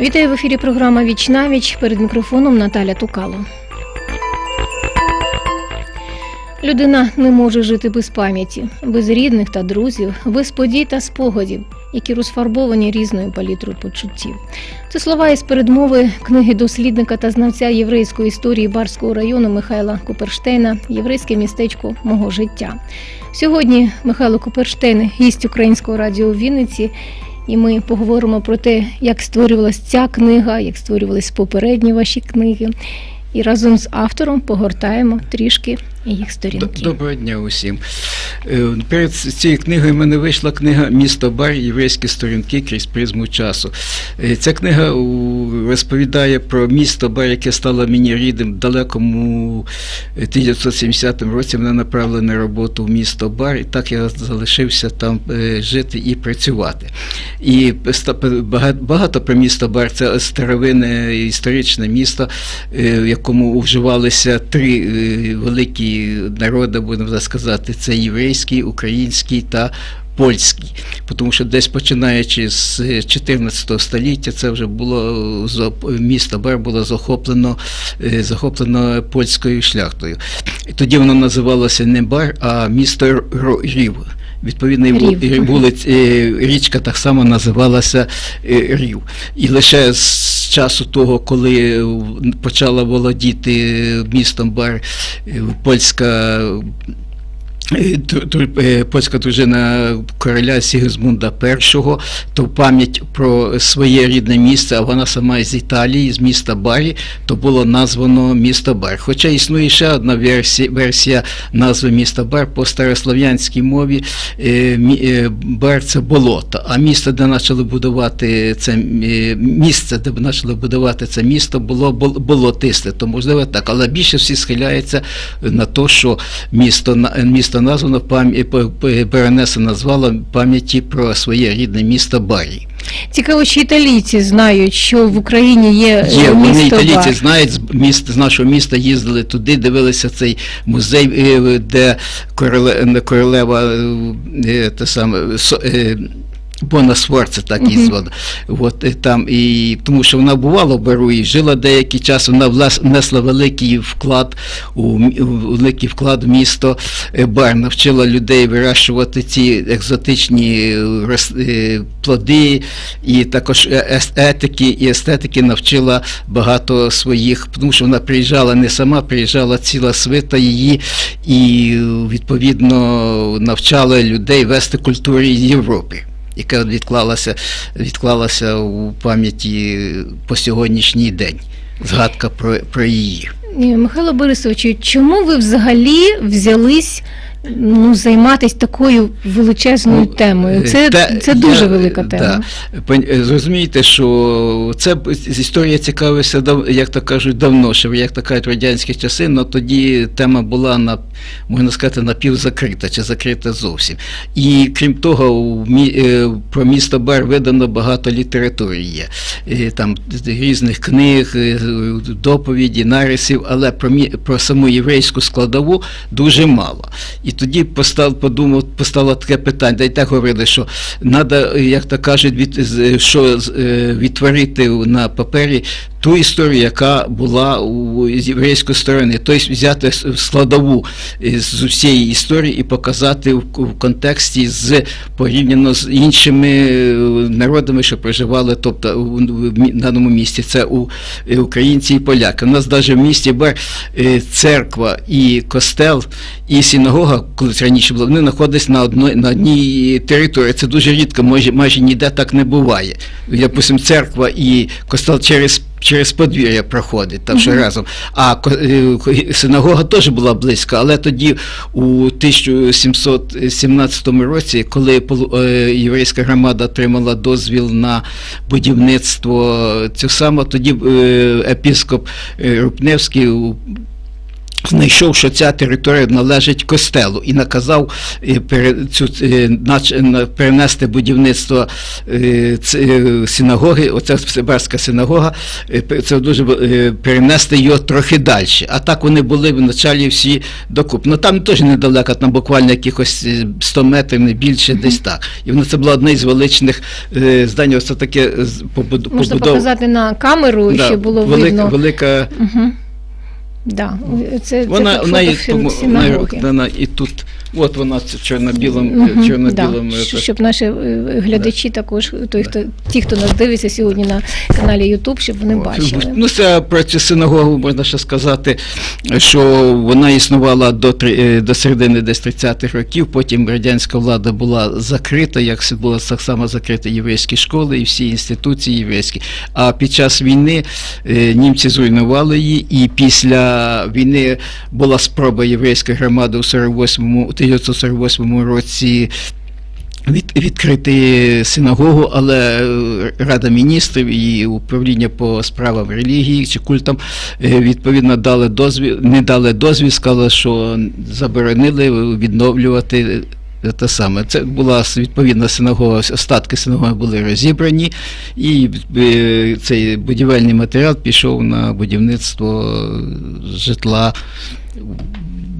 Вітаю в ефірі програма Віч на віч перед мікрофоном Наталя Тукало. Людина не може жити без пам'яті, без рідних та друзів, без подій та спогадів, які розфарбовані різною палітрою почуттів. Це слова із передмови книги дослідника та знавця єврейської історії Барського району Михайла Куперштейна Єврейське містечко мого життя. Сьогодні Михайло Куперштейн, гість українського радіо у Вінниці. І ми поговоримо про те, як створювалася ця книга, як створювалися попередні ваші книги. І разом з автором погортаємо трішки їх сторінки. Доброго дня усім. Е, Перед цією книгою в мене вийшла книга Місто Бар Єврейські сторінки крізь призму часу. Е, Ця книга розповідає про місто Бар, яке стало мені рідним в далекому е, 1970 році. Мене направили на роботу в місто Бар, і так я залишився там е, жити і працювати. І багато про місто Бар це старовинне історичне місто, е, в якому вживалися три е, народи, будемо так сказати, це єврейський, український та польський. Тому що десь починаючи з 14 століття, це вже було місто Бар було захоплено, е, захоплено польською шляхтою. Тоді воно називалося не Бар, а місто Рів. Вул- Рів. вулиць, е, річка так само називалася е, Рів. І лише з часу того, коли е, почала володіти містом Бар польська. Е, е, Польська дружина короля Сігізмунда І, то пам'ять про своє рідне місце, а вона сама з Італії, з міста Барі, то було названо місто Бар. Хоча існує ще одна версія, версія назви міста Бар по старослов'янській мові. е, Бар це болото, а місто, де почали будувати це місце, де почали будувати це місто, було бол- болотисте. То можливо так, але більше всі схиляються на те, що місто на- місто названо по- перенесено пам'яті про своє рідне місто Барі. Цікаво, чи італійці знають, що в Україні є, є місто вони італійці Бар. знають, з міст, з нашого міста їздили туди, дивилися цей музей, е, де королева, королева е, те саме. Бона Сфорца, так її Мгм. звали. От, е, там, і, тому що вона бувала в Бару і жила деякий час, вона влас- внесла великий вклад у, великий вклад в місто е, Бар, навчила людей вирощувати ці екзотичні е, е, плоди, і також е- етики і естетики навчила багато своїх, тому що вона приїжджала не сама, приїжджала ціла свита її і відповідно навчала людей вести культуру Європи. Яка відклалася, відклалася у пам'яті по сьогоднішній день. Згадка про, про її. Михайло Борисовичу, чому ви взагалі взялись ну, займатися такою величезною Ну, темою? Це, те- це дуже я, велика е, тема. Да. Е, Зрозумієте, що це історія цікавилася, як то кажуть, давно, ще як то кажуть, радянські часи, але тоді тема була на, можна сказати, напівзакрита чи закрита зовсім. І крім того, е, про місто Бар видано багато літератури є. Там різних книг, доповіді, нарисів, але про, про саму єврейську складову дуже мало. І тоді постав, подумав, постало таке питання, да й так говорили, що треба, як то кажуть, від, що е, відтворити на папері ту історію, яка була у з єврейської сторони, тобто взяти складову з усієї історії і показати в, контексті з порівняно з іншими е, народами, що проживали, тобто в даному місті. Це у українці і поляки. У нас навіть в місті Бар е, церква і костел, і синагога, колись раніше було, вони знаходяться на одній, на одній території. Це дуже рідко, майже, майже ніде так не буває. Допустим, церква і костел через Через подвір'я проходить, там що разом. А е, синагога теж була близько, але тоді у 1717 році, коли е, єврейська громада отримала дозвіл на будівництво цього самого, тоді е, епіскоп Рупневський знайшов, що ця територія належить костелу, і наказав е, е, перенести будівництво е, синагоги, оця Сибарська синагога, це дуже перенести його трохи далі. А так вони були в началі всі докупно. Ну там теж недалеко, там буквально якихось е, 100 метрів, не більше, десь так. І воно це було одне з величних здань, ось таке з- побуд- Можна побудов- показати на камеру, Да, щоб було велика, видно. велика Угу. Да. Це, вона, це вона, і, тому- вона, вона і тут, от вона це чорно-білим, Мгм, чорно-білим. да, е, щоб наші е, глядачі також, той, хто, ті, хто нас дивиться сьогодні на каналі YouTube, щоб вони От. бачили. Ну, це про цю синагогу можна ще сказати, що вона існувала до, три- е, до середини десь 30-х років, потім радянська влада була закрита, як це було так само закриті єврейські школи і всі інституції єврейські. А під час війни е, німці зруйнували її, і після війни була спроба єврейської громади у 48-му, 1948 році від, відкрити синагогу, але е, Рада міністрів і управління по справам релігії чи культам е, відповідно дали дозвіл, не дали дозвіл, сказали, що заборонили відновлювати. е, Те саме, це була відповідна синагога, остатки синагоги були розібрані, і цей будівельний матеріал пішов на будівництво житла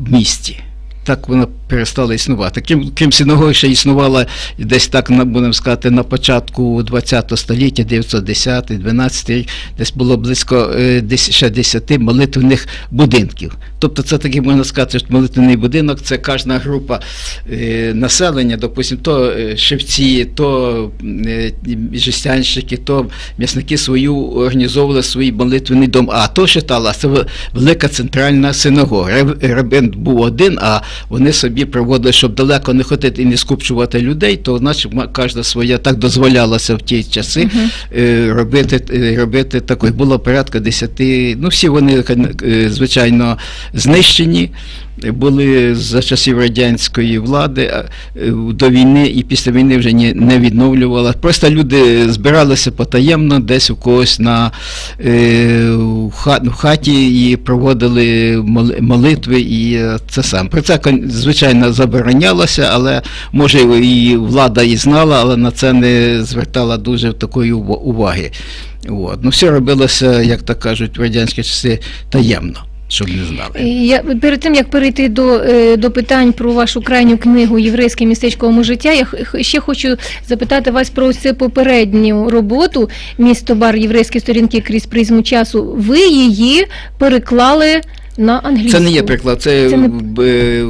в місті. Так вона перестала існувати. Крім, крім синагоги, ще існувала десь так, будемо сказати, на початку ХХ століття, 910-12 рік, десь було близько е, десь ще 10 молитвених будинків. Тобто це такий, можна сказати, що молитвений будинок, це кожна група е, населення, допустимо, то е, шевці, то жестянщики, то м'ясники свою організовували свій молитвений дом. А то читала, це велика центральна синагога. Рабин був один, а вони собі проводили, щоб далеко не ходити і не скупчувати людей, то значить кожна своя так дозволялася в ті часи е, робити, е, робити такої. Було порядка 10, ну всі вони, е, звичайно, знищені. Були за часів радянської влади е, до війни і після війни вже не відновлювала. Просто люди збиралися потаємно десь у когось на е, в хаті і проводили молитви, і е, це сам. Про це звичайно заборонялося, але може і влада і знала, але на це не звертала дуже такої уваги. От. Ну, все робилося, як так кажуть, в радянські часи таємно, щоб не знали. Я перед тим як перейти до, е, до питань про вашу крайню книгу Єврейське містечковому життя, я ще хочу запитати вас про цю попередню роботу Місто бар єврейські сторінки крізь призму часу. Ви її переклали на англійську. Це не є приклад, це, Це не- е,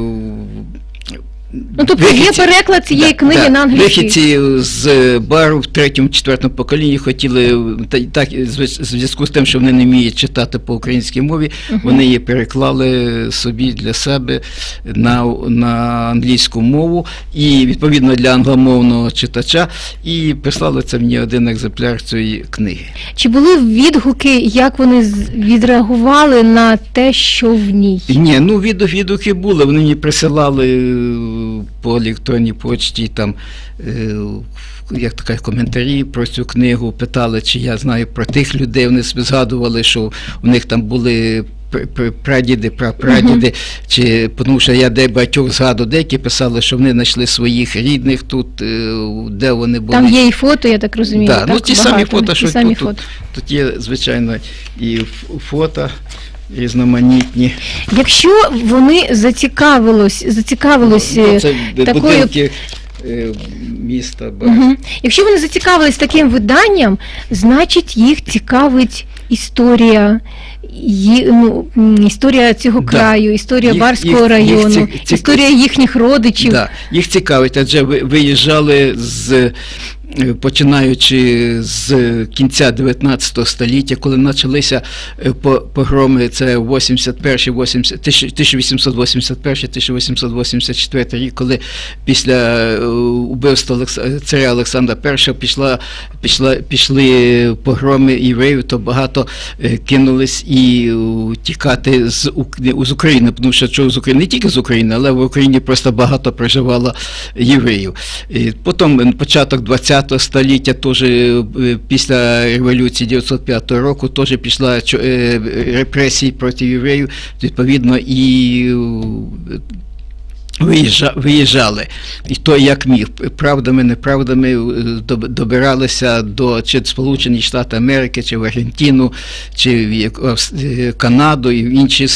Ну тобто є переклад цієї Да, книги да. на англійській. Вихідці з бару в третьому, четвертому поколінні хотіли, та- так, в зв'язку з тим, що вони не вміють читати по українській мові, вони її переклали собі для себе на, на англійську мову і відповідно для англомовного читача, і прислали це мені один екземпляр цієї книги. Чи були відгуки, як вони відреагували на те, що в ній? Ні, ну від, відгуки були. Вони мені присилали по електронній почті там. е, Як така коментарі про цю книгу, питали, чи я знаю про тих людей. Вони згадували, що у них там були пр- пр- прадіди, прапрадіди, чи тому що я де багатьох згадував, деякі писали, що вони знайшли своїх рідних тут, е, де вони були. Там є і фото, я так розумію. Да, так? ну ті самі Багато. фото, Ті що самі тут, фото. тут, тут є, звичайно, і фото різноманітні. Якщо вони зацікавилось, зацікавилось. Ну, е, це такою- будинки е, міста. Угу. Якщо вони зацікавились таким виданням, значить їх цікавить історія. Ї, ну, м, історія цього Да. краю, історія Їх- Барського їх- їх району, ці- ці- історія їхніх родичів. Да. Їх цікавить, адже ви- виїжджали з. Е, Починаючи з кінця 19 століття, коли почалися е, по- погроми, це 81, 80, 1881-1884 рік, коли після е, убивства царя Олександра І пішла, пішла, пішли погроми євреїв, то багато кинулись і тікати з, з України, тому що чого з України, не тільки з України, але в Україні просто багато проживало євреїв. І потім початок 20 905 століття, теж після революції 905 року, теж пішла е, репресії проти євреїв, відповідно, і виїжджали, і то як міг, правдами, неправдами е, добиралися до чи Сполучені Штати Америки, чи в Аргентину, чи в е, Канаду і в інші,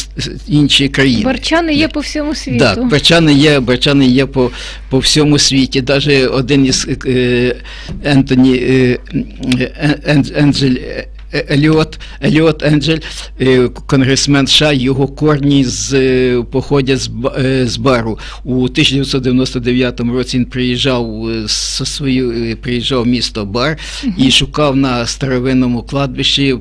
інші країни. Барчани є по всьому світу. Так, барчани є, барчани є по, по всьому світі. Навіть один із е, Ентоні е, е, Енджель. Е, Еліот, Еліот Енджель, е, конгресмен США, його корні з, е, походять з, з бару. У 1999 році він приїжджав зі свою, приїжджав в місто Бар і шукав на старовинному кладбищі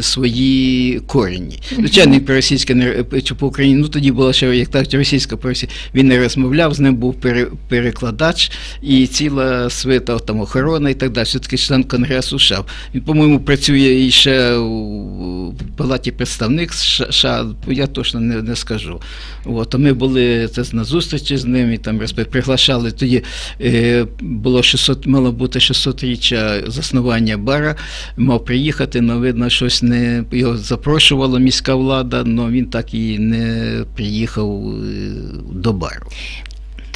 свої корені. Звичайно, і по-російськи не чи по Україні. Ну тоді була ще як так, російська по Він не розмовляв, з ним був пере, перекладач і ціла свита там охорона і так далі. Все-таки член Конгресу США. Він, по-моєму, працює і ще у палаті представник США, я точно не, не скажу. От, ми були це, на зустрічі з ним і там приглашали. Тоді е, було 600, мало бути 600-річчя заснування бара, мав приїхати, але видно, щось не його запрошувала міська влада, але він так і не приїхав е, до бару.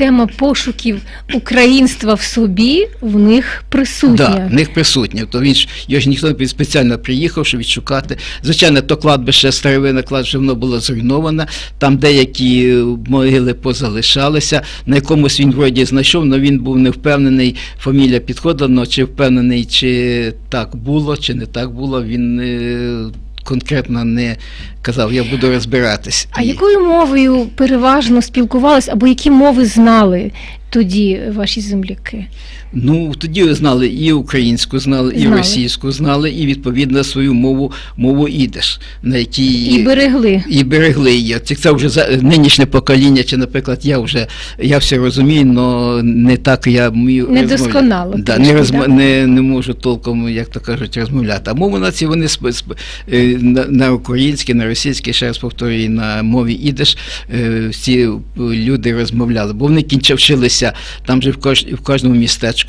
Тема пошуків українства в собі в них присутня. Да, в них присутня. То він ж його ж ніхто не спеціально приїхав, щоб відшукати. Звичайно, то кладбище, старовинне кладбище, воно було зруйноване. Там деякі могили позалишалися. На якомусь він вроді знайшов, але він був не впевнений, фамілія підходила, чи впевнений, чи так було, чи не так було. Він е, конкретно не казав, я буду розбиратись. А якою мовою переважно спілкувались, або які мови знали тоді ваші земляки? Ну, тоді знали і українську, знали, і Знали. російську, знали, і відповідно свою мову, мову ідиш, на якій І берегли. і берегли її. Це, це вже за нинішнє покоління, чи, наприклад, я вже я все розумію, але не так я вмію Недосконало розмовляти. Да, не, розм... да? не, не можу толком, як то кажуть, розмовляти. А мову нації вони сп... сп... е, на, на українській, на російській, ще раз повторюю, на мові ідиш, е, всі люди розмовляли, бо вони кінче вчилися там же в, кож... в кожному містечку,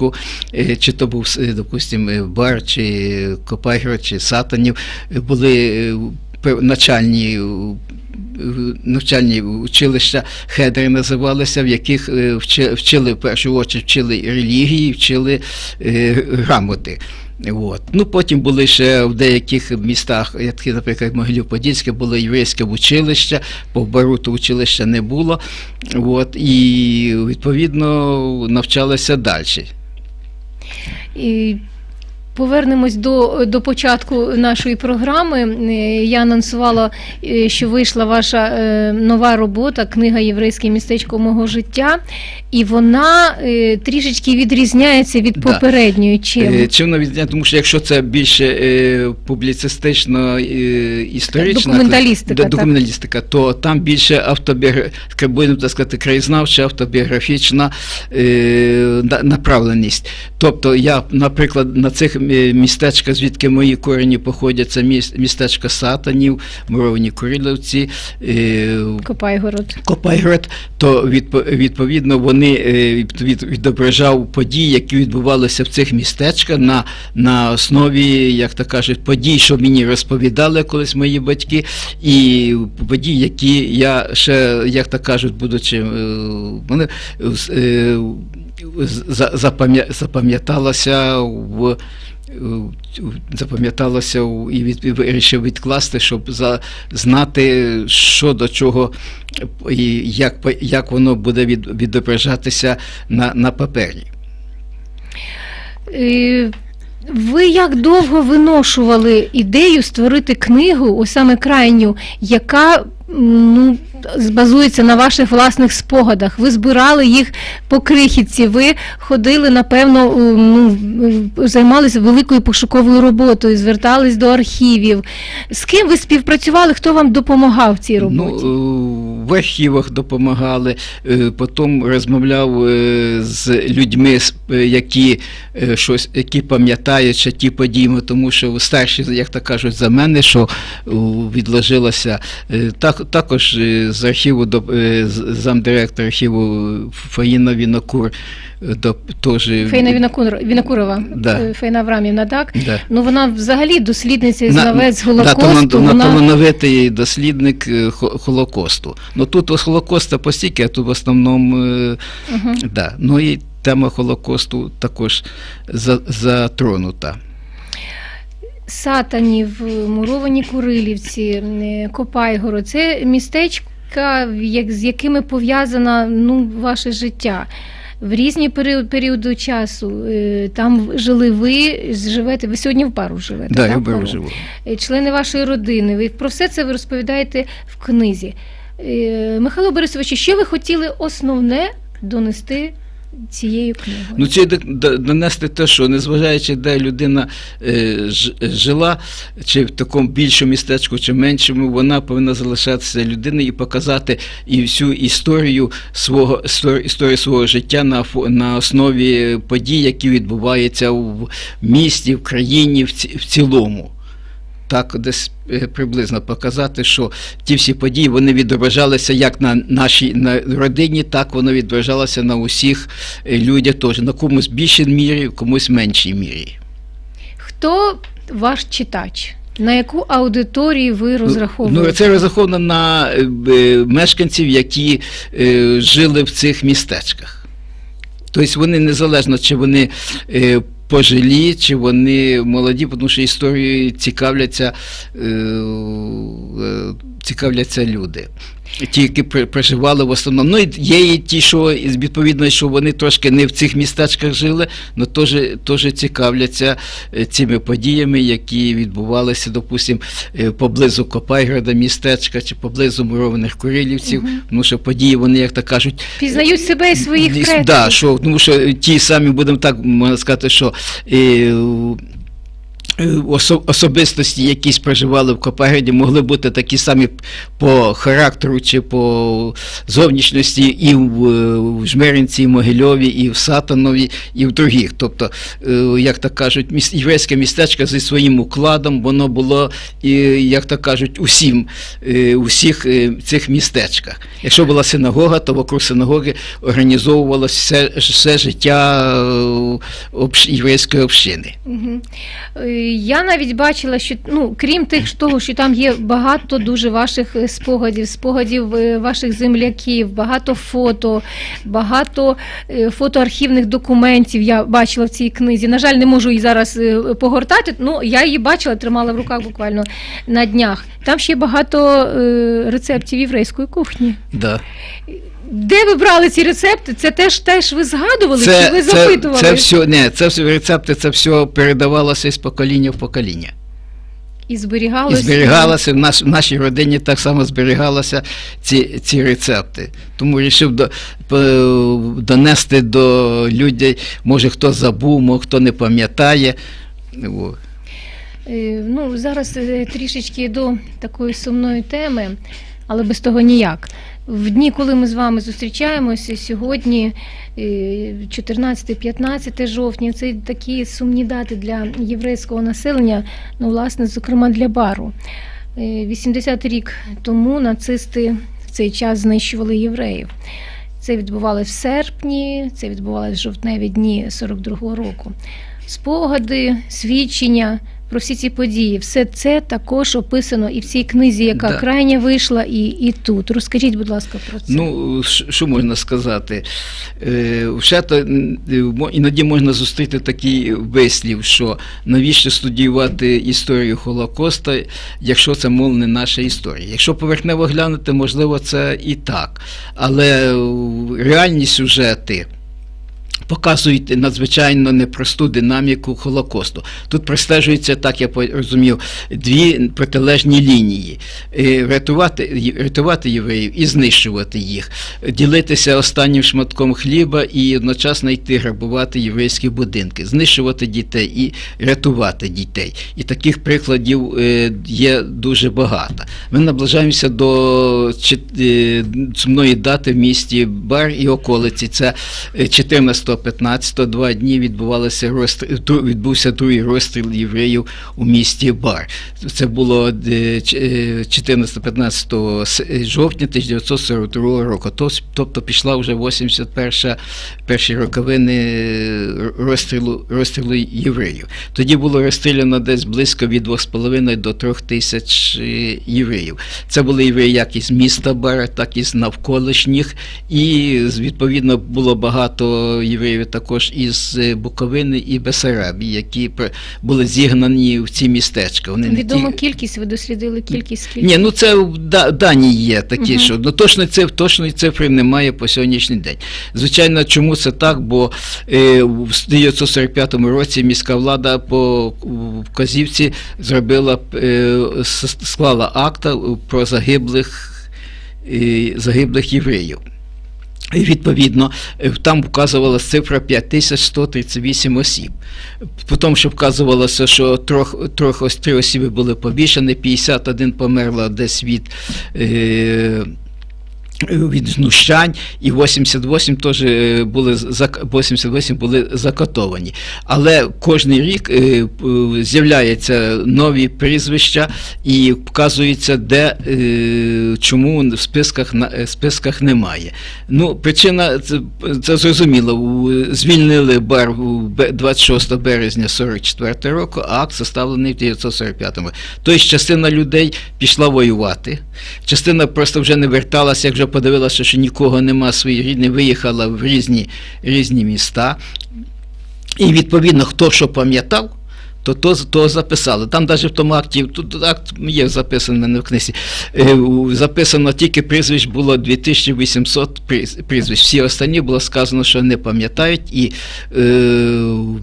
е, чи то був, е, допустимо, бар, чи Копайград, чи Сатанів, е, були е, начальні е, навчальні училища хедри називалися, в яких е, вчили в першу чергу вчили релігії, вчили е, грамоти. От. Ну, потім були ще в деяких містах, як, наприклад, Могилів-Подільське, було єврейське училище, по Баруту училища не було. От, і відповідно навчалися далі. І Повернемось до, до початку нашої програми. Е, Я анонсувала, е, що вийшла ваша е, нова робота, книга Єврейське містечко мого життя, і вона трішечки відрізняється від Да. попередньої. Чим? Чим вона відрізняється? Тому що якщо це більше публіцистично історична Документалістика, так. документалістика, то там більше автобіографічна, будемо так сказати, краєзнавча, автобіографічна направленість. Тобто я, наприклад, на цих е, містечках, звідки мої корені походять, це міс- містечко Сатанів, Муровні Куриловці, е, Копайгород. То відповідно вони е, від- від- відображав події, які відбувалися в цих містечках на, на основі, як то кажуть, подій, що мені розповідали колись мої батьки, і подій, які я ще, як то кажуть, будучи е, вони за- запам'я- запам'яталося в. е, Запам'яталося і від, вирішив відкласти, щоб за, знати, що до чого і як, як воно буде від, відображатися на, на папері. Е, Ви як довго виношували ідею створити книгу, ось саме крайню, яка ну, базується на ваших власних спогадах? Ви збирали їх по крихітці, ви ходили, напевно, ну, займалися великою пошуковою роботою, звертались до архівів. З ким ви співпрацювали? Хто вам допомагав в цій роботі? Ну, е, в архівах допомагали, е, потім розмовляв е, з людьми, е, які щось, які пам'ятають ще ті події, тому що старші, як то кажуть, за мене, що відложилося так, також з архіву до замдиректора архіву Фаїна Вінокур, до теж Фейна Вінокур- Вінокурова, Да. Фейна Аврамівна, так? Да. Ну вона взагалі дослідниця і На- знавець Да, Голокосту. вона... талановитий дослідник Холокосту. Ну тут ось Холокоста постільки, а тут в основному Мгм. да. ну і тема Холокосту також за- затронута. Сатанів, Муровані Курилівці, е, Копайгоро це містечка, як- з якими пов'язано ну, ваше життя. В різні період, періоди часу е, там жили ви, живете, ви сьогодні в пару живете. Да, так, я беру Павло? живу. Члени вашої родини. Ви про все це ви розповідаєте в книзі. Е, Михайло Борисович, що ви хотіли основне донести цією книгою? Ну, це донести те, що незважаючи, де людина е, ж- жила, чи в такому більшому містечку, чи меншому, вона повинна залишатися людиною і показати і всю історію свого істор- історію свого життя на на основі подій, які відбуваються в місті, в країні в, ці- в цілому. Так, десь е, приблизно показати, що ті всі події вони відображалися як на нашій на родині, так воно відображалося на усіх е, людях теж, на комусь більшій мірі, комусь меншій мірі. Хто ваш читач? На яку аудиторію ви розраховуєте? Ну, це розраховано на е, мешканців, які жили в цих містечках. Тобто вони незалежно, чи вони пожилі, чи вони молоді, тому що історією цікавляться, е, е, цікавляться люди. Ті, які проживали в основному. Ну, і є і ті, що відповідно, що вони трошки не в цих містечках жили, але теж, теж цікавляться е, цими подіями, які відбувалися, допустимо, поблизу Копайграда містечка чи поблизу мурованих Курилівців. Мгм. Тому що події, вони, як то кажуть, Пізнають себе і своїх предків. Да, що, тому що ті самі, будемо так можна сказати, що е, е, осо- особистості, якісь проживали в Копаграді, могли бути такі самі по характеру чи по зовнішності і в, е, Жмеринці, і в Могильові, і в Сатанові, і в других. Тобто, е, як так кажуть, єврейське містечко зі своїм укладом, воно було, як так кажуть, усім, е, у всіх е, цих містечках. Якщо була синагога, то вокруг синагоги організовувалося все, все життя е, єврейської общини. Я навіть бачила, що ну крім тих того, що там є багато дуже ваших е, спогадів, спогадів е, ваших земляків, багато фото, багато е, фотоархівних документів я бачила в цій книзі. На жаль, не можу її зараз погортати. Ну я її бачила, тримала в руках буквально на днях. Там ще багато рецептів єврейської кухні. Да. Де ви брали ці рецепти? Це теж теж ви згадували чи ви це, запитували? це все, не, це все рецепти, це все передавалося з покоління в покоління. І І зберігалося. зберігалося в, наш, в нашій родині так само зберігалися ці, ці рецепти. Тому вирішив до, донести до людей, може хто забув, може хто не пам'ятає. Е, Ну, зараз е, трішечки до такої сумної теми, але без того ніяк. В дні, коли ми з вами зустрічаємося, сьогодні е, 14-15 жовтня, це такі сумні дати для єврейського населення, ну, власне, зокрема для бару. Е, 80 рік тому нацисти в цей час знищували євреїв. Це відбувалося в серпні, це відбувалося в жовтневі дні 42-го року. Спогади, свідчення про всі ці події, все це також описано і в цій книзі, яка Да. крайня вийшла, і, і тут. Розкажіть, будь ласка, про це. Ну, що можна сказати? Е, Вже то іноді можна зустріти такий вислів, що навіщо студіювати історію Холокоста, якщо це, мов, не наша історія. Якщо поверхнево глянути, можливо, це і так. Але е, реальні сюжети. Показують надзвичайно непросту динаміку Холокосту. Тут простежується, так я розумів, дві протилежні лінії: Е, рятувати, рятувати євреїв і знищувати їх, ділитися останнім шматком хліба і одночасно йти грабувати єврейські будинки, знищувати дітей і рятувати дітей. І таких прикладів е, є дуже багато. Ми наближаємося до е, сумної дати в місті Бар і околиці. Це е, 14 14-15 два дні відбувалося розстріл, відбувся другий розстріл євреїв у місті Бар. Це було е, ч- е, 14-15 жовтня 1942 року. Тобто пішла вже 81 перші роковини е, розстрілу, розстрілу євреїв. Тоді було розстріляно десь близько від 2,5 до 3 тисяч е, євреїв. Це були євреї як із міста Бара, так і з навколишніх. І відповідно було багато євреїв також із е, Буковини і Бесарабії, які були зігнані в ці містечка. Вони не Відома ті- кількість, ви дослідили кількість скільки? ні, ну це да, дані є такі, Мгм. що ну точно це точної цифри немає по сьогоднішній день. Звичайно, чому це так? Бо е, в 1945 році міська влада по вказівці зробила е, склала акта про загиблих, е, загиблих євреїв. І відповідно, е, там вказувалася цифра 5138 осіб. Потім, що вказувалося, що трьох, трьох ось три осіби були повішені, 51 померло десь від. Е, від знущань, і 88 теж е, були 88 були закатовані. Але кожен рік е, з'являються нові прізвища і вказується, де е, чому в списках е, списках немає. Ну, причина це, це зрозуміло. Звільнили бар 26 березня 44 року, а акт составлений в 1945 році. Тобто частина людей пішла воювати, частина просто вже не верталася, як вже подивилася, що нікого нема своїх рідних, виїхала в різні, різні міста. І відповідно, хто що пам'ятав, то, то, то записали. Там навіть в тому акті, тут акт є записаний в мене в книзі, е, записано тільки прізвищ було 2800 прізвищ. Всі останні було сказано, що не пам'ятають, і е,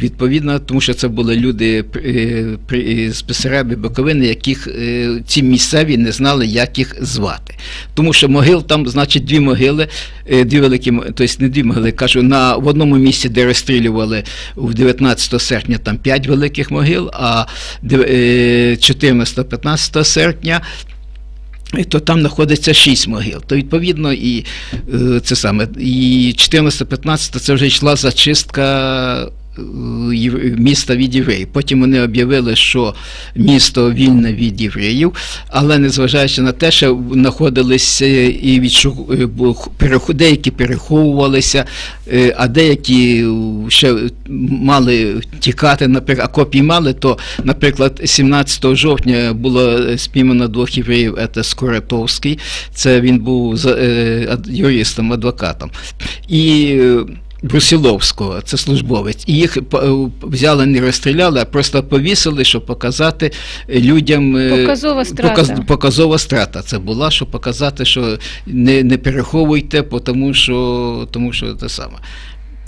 відповідно, тому що це були люди е, з Бесарабі Буковини, яких ці місцеві не знали, як їх звати. Тому що могил там, значить, дві могили, дві великі, тобто не дві могили, кажу, на, в одному місці, де розстрілювали в 19 серпня, там п'ять великих могил, а е, 14-15 серпня. То там знаходиться шість могил. То відповідно і е, це саме. І 14-15 це вже йшла зачистка е, міста від євреїв. Потім вони об'явили, що місто вільне від євреїв, але незважаючи на те, що знаходилися і відшу... е, деякі переховувалися, е, а деякі е, ще мали тікати, наприклад, а копії мали, то, наприклад, 17 жовтня було спіймано двох євреїв, це Скоратовський, це він був е, юристом, адвокатом. І е, Брусиловського, це службовець. І їх е, взяли, не розстріляли, а просто повісили, щоб показати людям. е, Показова страта. показ- показова страта це була, щоб показати, що не, не переховуйте, тому що, тому що те саме.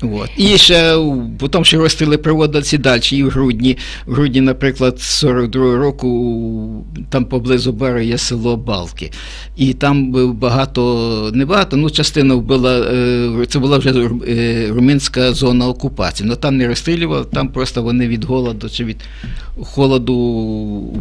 От. І ще потім ще розстріли проводилися далі. І в грудні, в грудні, наприклад, 42-го року там поблизу Бара є село Балки. І там багато, не багато, ну частина вбила, е, це була вже ру- е, румунська зона окупації. Ну там не розстрілювали, там просто вони від голоду чи від холоду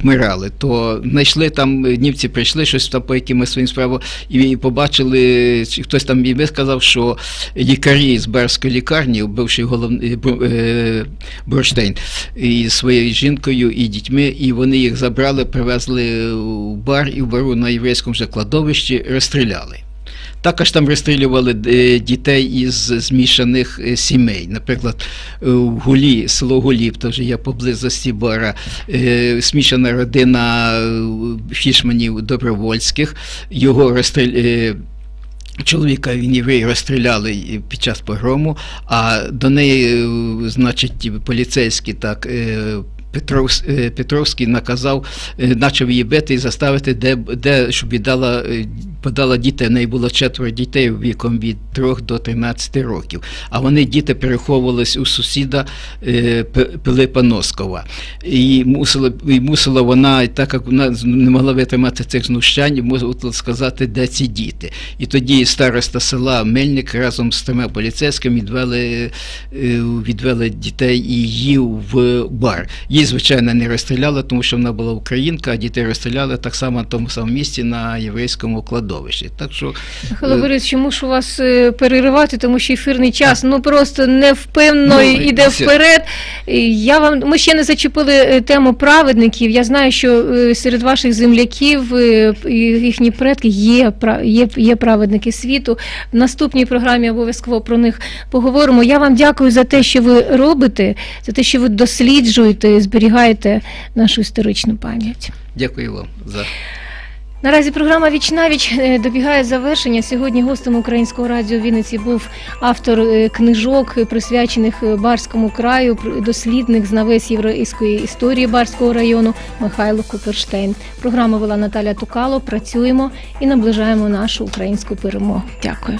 вмирали. То знайшли там, німці прийшли щось там по якимось своїм справам і побачили, чи хтось там і сказав, що лікарі з Берської лікарні, бивший головний Бу- е, із своєю жінкою і дітьми, і вони їх забрали, привезли у бар і в бару на єврейському же кладовищі розстріляли. Також там розстрілювали е, дітей із змішаних е, сімей. Наприклад, е, в Гулі, село Гулів, теж є поблизості бара, е, смішана родина е, фішманів добровольських, його розстріляли. Чоловіка він єврей розстріляли під час погрому, а до неї, е, значить, поліцейські так. е, Петров, е, Петровський наказав, почав її бити і заставити, де, де щоб віддала, подала дітей. В неї було четверо дітей віком від 3 до 13 років. А вони діти переховувались у сусіда е, Пилипа Носкова. І мусила, і мусила вона, так як вона не могла витримати цих знущань, мусила сказати, де ці діти. І тоді староста села Мельник разом з трьома поліцейськими відвели, е, відвели дітей і її в бар. Її, звичайно, не розстріляли, тому що вона була українка, а дітей розстріляли так само на тому самому місці на єврейському кладовищі. Так що Михайло Борисович, чому ж у вас е, переривати, тому що ефірний час ну просто невпевно Ну, іде все. вперед. Я вам ми ще не зачепили е, тему праведників. Я знаю, що е, серед ваших земляків їхні предки є, є, є праведники світу. В наступній програмі обов'язково про них поговоримо. Я вам дякую за те, що ви робите, за те, що ви досліджуєте і зберігаєте нашу історичну пам'ять. Дякую вам за Наразі програма Віч навіч е, добігає завершення. Сьогодні гостем українського радіо Вінниці був автор е, книжок, е, присвячених Барському краю, дослідник, знавець єврейської історії Барського району Михайло Куперштейн. Програму вела Наталя Тукало. Працюємо і наближаємо нашу українську перемогу. Дякую.